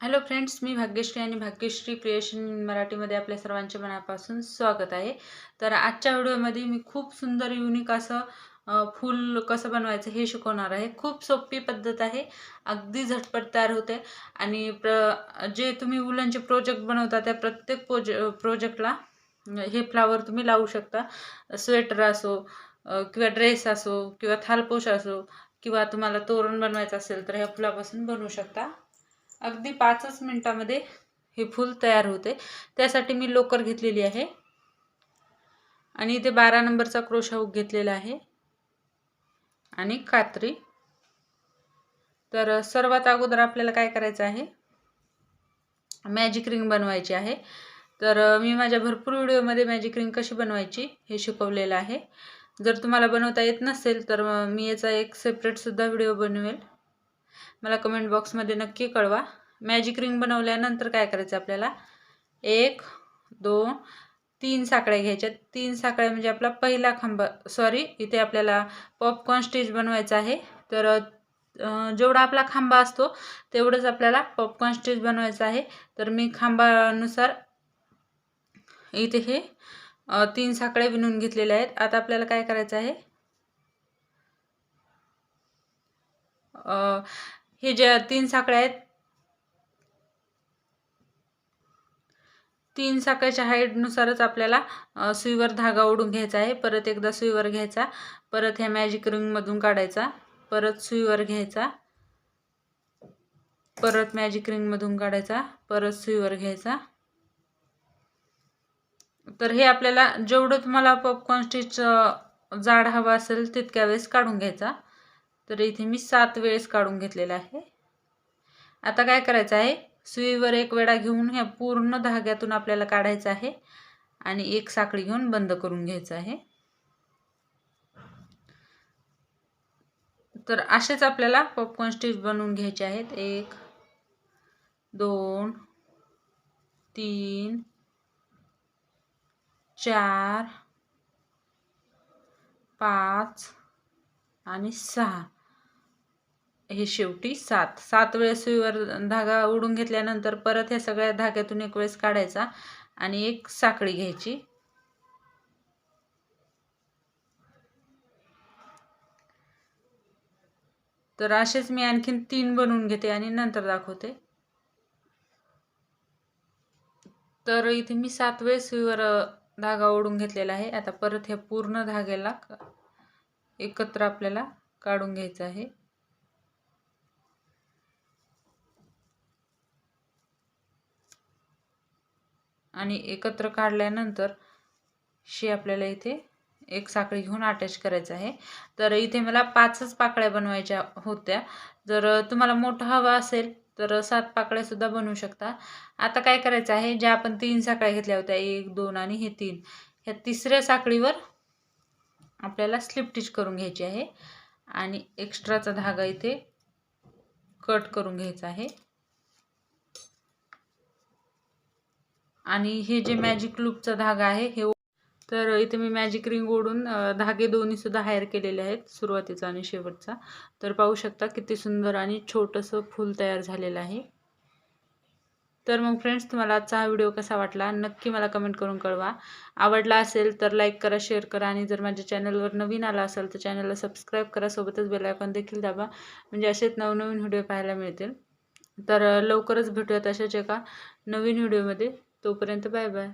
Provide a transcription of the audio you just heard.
Hello friends मी भाग्यश्री आणि Bhagyashree creation मराठीमध्ये आपल्या सर्वांचे मनापासून स्वागत आहे. तर आजच्या व्हिडिओमध्ये मी खूप सुंदर युनिक असं फूल कसं बनवायचं हे शिकवणार आहे. खूप सोपी पद्धत आहे. अगदी झटपट तयार होते. आणि प्र जे तुम्ही उलनचे प्रोजेक्ट बनवता त्या प्रत्येक प्रोज प्रोजेक्टला हे फ्लावर तुम्ही लावू शकता. स्वेटर असो किंवा ड्रेस असो किंवा थालपोश असो किंवा तुम्हाला तोरण बनवायचं असेल तर ह्या फुलापासून बनवू शकता. अगदी पाचच मिनटामध्ये हे फूल तयार होते. त्यासाठी मी लोकर घेतलेली आहे. आणि इथे बारा नंबरचा क्रोशा हुक घेतलेला आहे. आणि कात्री तर सर्वात अगोदर आपल्याला काय करायचं आहे? मॅजिक रिंग बनवायची आहे. तर मी माझ्या भरपूर व्हिडिओमध्ये मॅजिक रिंग कशी बनवायची हे शिकवलेलं आहे. जर तुम्हाला बनवता येत नसेल तर मी याचा एक सेपरेटसुद्धा व्हिडिओ बनवेल. मला कमेंट बॉक्समध्ये नक्की कळवा. मॅजिक रिंग बनवल्यानंतर काय करायचं आपल्याला? एक दोन तीन साखळ्या घ्यायच्या. तीन साकळ्या म्हणजे आपला पहिला खांबा सॉरी इथे आपल्याला पॉपकॉर्न स्टेज बनवायचा आहे. तर जेवढा आपला खांबा असतो तेवढंच आपल्याला पॉपकॉर्न स्टेज बनवायचं आहे. तर मी खांबानुसार इथे हे तीन साखळे विणून घेतलेले आहेत. आता आपल्याला काय करायचं आहे? हे ज्या तीन साखळ्या आहेत तीन साखळ्याच्या हाईटनुसारच आपल्याला सुईवर धागा ओढून घ्यायचा आहे. परत एकदा सुईवर घ्यायचा. परत ह्या मॅजिक रिंगमधून काढायचा. परत सुईवर घ्यायचा. परत मॅजिक रिंगमधून काढायचा. परत सुईवर घ्यायचा. तर हे आपल्याला जेवढं तुम्हाला पॉपकॉर्न स्टिच जाड हवा असेल तितक्या वेळेस काढून घ्यायचा. तर इथे मी सात वेळेस काढून घेतलेला आहे. आता काय करायचं आहे? सुईवर एक वेळा घेऊन ह्या पूर्ण धाग्यातून आपल्याला काढायचं आहे आणि एक साखळी घेऊन बंद करून घ्यायचं आहे. तर असेच आपल्याला पॉपकॉर्न स्टिच बनवून घ्यायचे आहेत. एक दोन तीन चार पाच आणि सहा. हे शेवटी सात. सात वेळेस सुईवर धागा उडून घेतल्यानंतर परत ह्या सगळ्या धाग्यातून एक वेळेस काढायचा आणि एक साखळी घ्यायची. तर असेच मी आणखीन तीन बनवून घेते आणि नंतर दाखवते. तर इथे मी सात वेळेस सुईवर धागा ओढून घेतलेला आहे. आता परत ह्या पूर्ण धाग्याला एकत्र आपल्याला काढून घ्यायचं आहे. आणि एकत्र काढल्यानंतर शी आपल्याला इथे एक साखळी घेऊन अटॅच करायचं आहे. तर इथे मला पाचच पाकळ्या बनवायच्या होत्या. जर तुम्हाला मोठं हवं असेल तर सात पाकळ्यासुद्धा बनवू शकता. आता काय करायचं आहे ज्या आपण तीन साखळ्या घेतल्या होत्या एक दोन आणि हे तीन ह्या तिसऱ्या साखळीवर आपल्याला स्लिप टिच करून घ्यायची आहे. आणि एक्स्ट्राचा धागा इथे कट करून घ्यायचा आहे. आणि हे जे मॅजिक लूपचा धागा आहे हे तर इथे मी मॅजिक रिंग ओढून धागे दोन्हीसुद्धा हायर केलेले आहेत सुरुवातीचा आणि शेवटचा. तर पाहू शकता किती सुंदर आणि छोटंसं फूल तयार झालेलं आहे. तर मग फ्रेंड्स तुम्हाला आजचा हा व्हिडिओ कसा वाटला? नक्की मला कमेंट करून कळवा. आवडला असेल तर लाईक करा शेअर करा आणि जर माझ्या चॅनलवर नवीन आला असेल तर चॅनलला सबस्क्राईब करा सोबतच बेलायकॉन देखील दाबा. म्हणजे असेच नवनवीन व्हिडिओ पाहायला मिळतील. तर लवकरच भेटूयात अशाच एका नवीन व्हिडिओमध्ये तोपर्यंत बाय बाय